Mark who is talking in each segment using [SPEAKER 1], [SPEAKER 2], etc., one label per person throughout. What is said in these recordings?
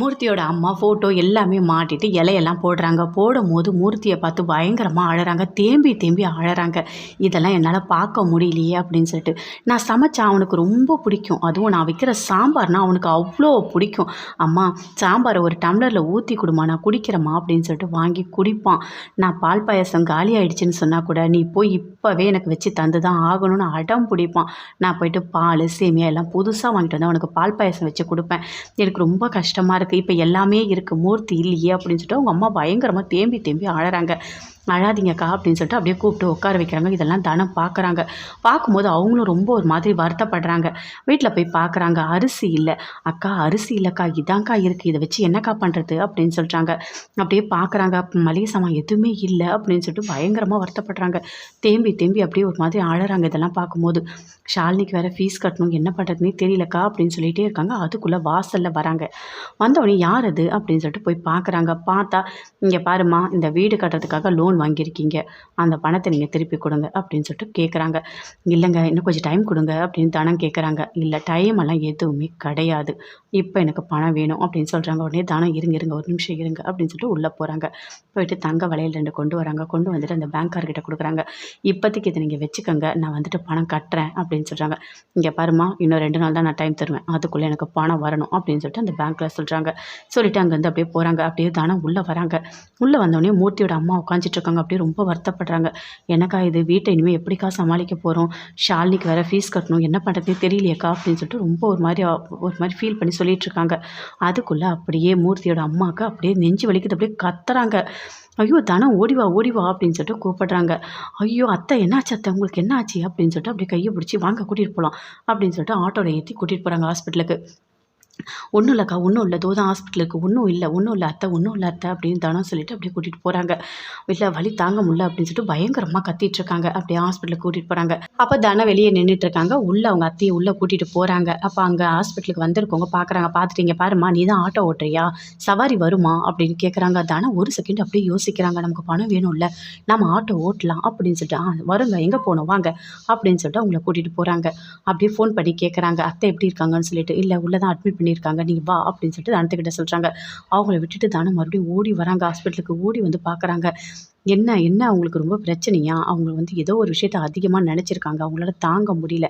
[SPEAKER 1] மூர்த்தியோட அம்மா ஃபோட்டோ எல்லாமே மாட்டிட்டு இலையெல்லாம் போடுறாங்க. போடும்போது மூர்த்தியை பார்த்து பயங்கரமாக அழறாங்க. தேம்பி தேம்பி அழறாங்க. இதெல்லாம் என்னால் பார்க்க முடியலையே அப்படின்னு சொல்லிட்டு. நான் சமைச்சா அவனுக்கு ரொம்ப பிடிக்கும். அதுவும் நான் வைக்கிற சாம்பார்னா அவனுக்கு அவ்வளோ பிடிக்கும். அம்மா சாம்பாரை ஒரு டம்ளரில் ஊற்றி கொடுமா நான் குடிக்கிறேம்மா அப்படின்னு சொல்லிட்டு வாங்கி குடிப்பான். நான் பால் பாயசம் காலி ஆயிடுச்சுன்னு சொன்னால் கூட நீ போய் இப்போவே எனக்கு வச்சு தந்து தான் ஆகணும்னு அடம் பிடிப்பான். நான் போயிட்டு பால் சேமியா எல்லாம் புதுசாக வாங்கிட்டு வந்து அவனுக்கு பால் பாயசம் வச்சு கொடுப்பேன். எனக்கு ரொம்ப கஷ்டமாக இருக்குது இப்போ எல்லாமே இருக்குது மூர்த்தி இல்லையே அப்படின்னு சொல்லிட்டு அவங்க அம்மா பயங்கரமாக தேம்பி தேம்பி ஆழறாங்க. அழாதீங்கக்கா அப்படின்னு சொல்லிட்டு அப்படியே கூப்பிட்டு உட்கார வைக்கிறாங்க. இதெல்லாம் தனம் பார்க்குறாங்க. பார்க்கும்போது அவங்களும் ரொம்ப ஒரு மாதிரி வருத்தப்படுறாங்க. வீட்டில் போய் பார்க்குறாங்க. அரிசி இல்லை. அக்கா அரிசி இல்லைக்கா. இதாங்க்கா இருக்குது இதை வச்சு என்னக்கா பண்ணுறது அப்படின்னு சொல்கிறாங்க அப்படியே பார்க்குறாங்க. மளிகை சாமான் எதுவுமே இல்லை அப்படின்னு சொல்லிட்டு பயங்கரமாக வருத்தப்படுறாங்க. தேம்பி தேம்பி அப்படியே ஒரு மாதிரி அழறாங்க இதெல்லாம் பார்க்கும்போது. ஷாலினிக்கு வேறு ஃபீஸ் கட்டணும். என்ன பண்ணுறதுனே தெரியலக்கா அப்படின்னு சொல்லிகிட்டே இருக்காங்க. அதுக்குள்ளே வாசலில் வராங்க. வந்தவொடனே யார் அது? அப்படின்னு சொல்லிட்டு போய் பார்க்குறாங்க. பார்த்தா இங்கே பாருமா இந்த வீடு கட்டுறதுக்காக லோன் வாங்கியிருக்கீங்க. அந்த பணத்தை நீங்கள் திருப்பி கொடுங்க அப்படின்னு சொல்லிட்டு கேட்குறாங்க இல்லைங்க இன்னும் கொஞ்சம் டைம் கொடுங்க அப்படின்னு தனம் கேட்குறாங்க இல்லை டைம் எல்லாம் எதுவுமே கிடையாது. இப்போ எனக்கு பணம் வேணும் அப்படின்னு சொல்கிறாங்க உடனே தானம் இருங்க இருங்க ஒரு நிமிஷம் இருங்க அப்படின்னு சொல்லிட்டு உள்ளே போகிறாங்க போயிட்டு தங்க வளையல் ரெண்டு கொண்டு வராங்க. கொண்டு வந்துட்டு அந்த பேங்க்கார்கிட்ட கொடுக்குறாங்க. இப்போதைக்கு இதை நீங்கள் வச்சுக்கோங்க. நான் வந்துட்டு பணம் கட்டுறேன் அப்படின்னு சொல்கிறாங்க இங்கே பாருமா இன்னும் ரெண்டு நாள் தான் நான் டைம் தருவேன். அதுக்குள்ளே எனக்கு பணம் வரணும் அப்படின்னு சொல்லிட்டு அந்த பேங்க்கில் சொல்கிறாங்க சொல்லிட்டு அங்கேருந்து அப்படியே போகிறாங்க அப்படியே தானம் உள்ளே வராங்க. உள்ளே வந்தோடனே மூர்த்தியோட அம்மா உட்காந்துட்டு இருக்காங்க அப்படியே ரொம்ப வருத்தப்படுறாங்க. எனக்கா இது? வீட்டை இனிமேல் எப்படிக்கா சமாளிக்க போகிறோம் ஷாலினிக்கு வேறு ஃபீஸ் கட்டணும். என்ன பண்ணுறதுனே தெரியலையேக்கா? அப்படின்னு சொல்லிட்டு ரொம்ப ஒரு மாதிரி ஒரு மாதிரி ஃபீல் பண்ணி சொல்லிட்டு இருக்காங்க. அதுக்குள்ளே அப்படியே மூர்த்தியோட அம்மாவுக்கு அப்படியே நெஞ்சு வலிக்குது. அப்படியே கத்துறாங்க. ஐயோ தனம் ஓடிவா ஓடிவா அப்படின்னு சொல்லிட்டு கூப்பிடுறாங்க. ஐயோ அத்தை என்னாச்சு அத்தை? உங்களுக்கு என்ன ஆச்சு? அப்படின்னு சொல்லிட்டு அப்படியே கையை பிடிச்சி வாங்க கூட்டிகிட்டு போகலாம் அப்படின்னு சொல்லிட்டு ஆட்டோவில் ஏற்றி கூட்டிகிட்டு போகிறாங்க ஹாஸ்பிட்டலுக்கு ஒன்றும் இல்லைக்கா ஒன்றும் இல்லை. தோதான் ஹாஸ்பிட்டலுக்கு ஒன்றும் இல்லை ஒன்றும் இல்லை அத்தை ஒன்றும் இல்லை அத்தை அப்படின்னு தானே சொல்லிட்டு அப்படியே கூட்டிகிட்டு போகிறாங்க இல்லை வழி தாங்க முடியல அப்படின்னு சொல்லிட்டு பயங்கரமாக கத்திட்டு இருக்காங்க. அப்படியே ஹாஸ்பிட்டலுக்கு கூட்டிகிட்டு போகிறாங்க அப்போ தானே வெளியே நின்றுட்டு இருக்காங்க. உள்ளே அவங்க அத்தையை உள்ளே கூட்டிகிட்டு போகிறாங்க அப்போ அங்கே ஹாஸ்பிட்டலுக்கு வந்திருக்கவங்க பார்க்குறாங்க பார்த்துட்டீங்க பாருமா நீ தான் ஆட்டோ ஓட்டுறியா? சவாரி வருமா? அப்படின்னு கேட்குறாங்க தானே ஒரு செகண்ட் அப்படியே யோசிக்கிறாங்க. நமக்கு பணம் வேணும்ல நம்ம ஆட்டோ ஓட்டலாம் அப்படின்னு சொல்லிட்டு ஆ வருங்க எங்கே போகணும்? வாங்க அப்படின்னு சொல்லிட்டு அவங்கள கூட்டிகிட்டு போகிறாங்க அப்படியே ஃபோன் பண்ணி கேட்குறாங்க அத்தை எப்படி இருக்காங்கன்னு சொல்லிட்டு? இல்லை உள்ளே தான் அட்மிட் பண்ணியிருக்காங்க. நீங்கள் வா அப்படின்னு சொல்லிட்டு தனத்துக்கிட்ட சொல்கிறாங்க அவங்கள விட்டுட்டு தானே மறுபடியும் ஓடி வராங்க. ஹாஸ்பிட்டலுக்கு ஓடி வந்து பார்க்குறாங்க. என்ன என்ன அவங்களுக்கு ரொம்ப பிரச்சனையா? அவங்க வந்து ஏதோ ஒரு விஷயத்த அதிகமாக நினச்சிருக்காங்க. அவங்களால தாங்க முடியல.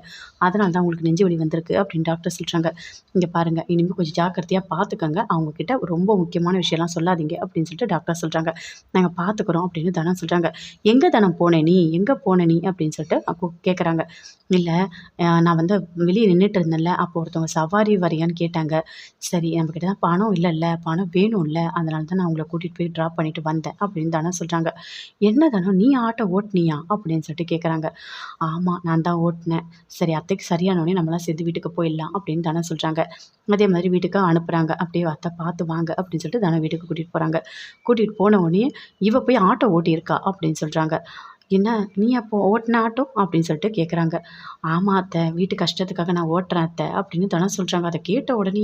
[SPEAKER 1] அதனால தான் அவங்களுக்கு நெஞ்சு வலி வந்திருக்கு அப்படின்னு டாக்டர் சொல்கிறாங்க இங்கே பாருங்கள் இனிமேல் கொஞ்சம் ஜாக்கிரதையாக பார்த்துக்கங்க அவங்கக்கிட்ட ரொம்ப முக்கியமான விஷயம்லாம் சொல்லாதீங்க அப்படின்னு சொல்லிட்டு டாக்டர் சொல்கிறாங்க நாங்கள் பார்த்துக்குறோம் அப்படின்னு தனம் சொல்கிறாங்க எங்கே தனம் போனே நீ? எங்கே போன நீ? அப்படின்னு சொல்லிட்டு அப்போ கேட்குறாங்க இல்லை நான் வந்து வெளியே நின்றுட்டு இருந்தேன்ல. அப்போ ஒருத்தவங்க சவாரி வரையான்னு கேட்டாங்க. சரி நம்மக்கிட்ட தான் பணம் இல்லைல்ல. பணம் வேணும்ல. அதனால தான் நான் உங்களை கூட்டிகிட்டு போய் ட்ராப் பண்ணிட்டு வந்தேன். அப்படின்னு தானே சொல்கிறாங்க என்ன தானோ? நீ ஆட்டோ ஓட்டுனியா? அப்படின்னு சொல்லிட்டு கேட்குறாங்க ஆமாம் நான் தான் ஓட்டினேன். சரி அத்தைக்கு சரியானோடனே நம்மளாம் சேர்ந்து வீட்டுக்கு போயிடலாம் அப்படின்னு தானே சொல்கிறாங்க அதே மாதிரி வீட்டுக்கு அனுப்புகிறாங்க அப்படியே அத்தை பார்த்து வாங்க அப்படின்னு சொல்லிட்டு தானே வீட்டுக்கு கூட்டிகிட்டு போகிறாங்க கூட்டிகிட்டு போன உடனே இவ போய் ஆட்டோ ஓட்டியிருக்கா அப்படின்னு சொல்கிறாங்க என்ன நீ அப்போ ஓட்டின ஆட்டோ? அப்படின்னு சொல்லிட்டு கேட்குறாங்க ஆமாம் அத்தை. வீட்டு கஷ்டத்துக்காக நான் ஓட்டுறேன் அத்தை அப்படின்னு தானே சொல்கிறாங்க அதை கேட்ட உடனே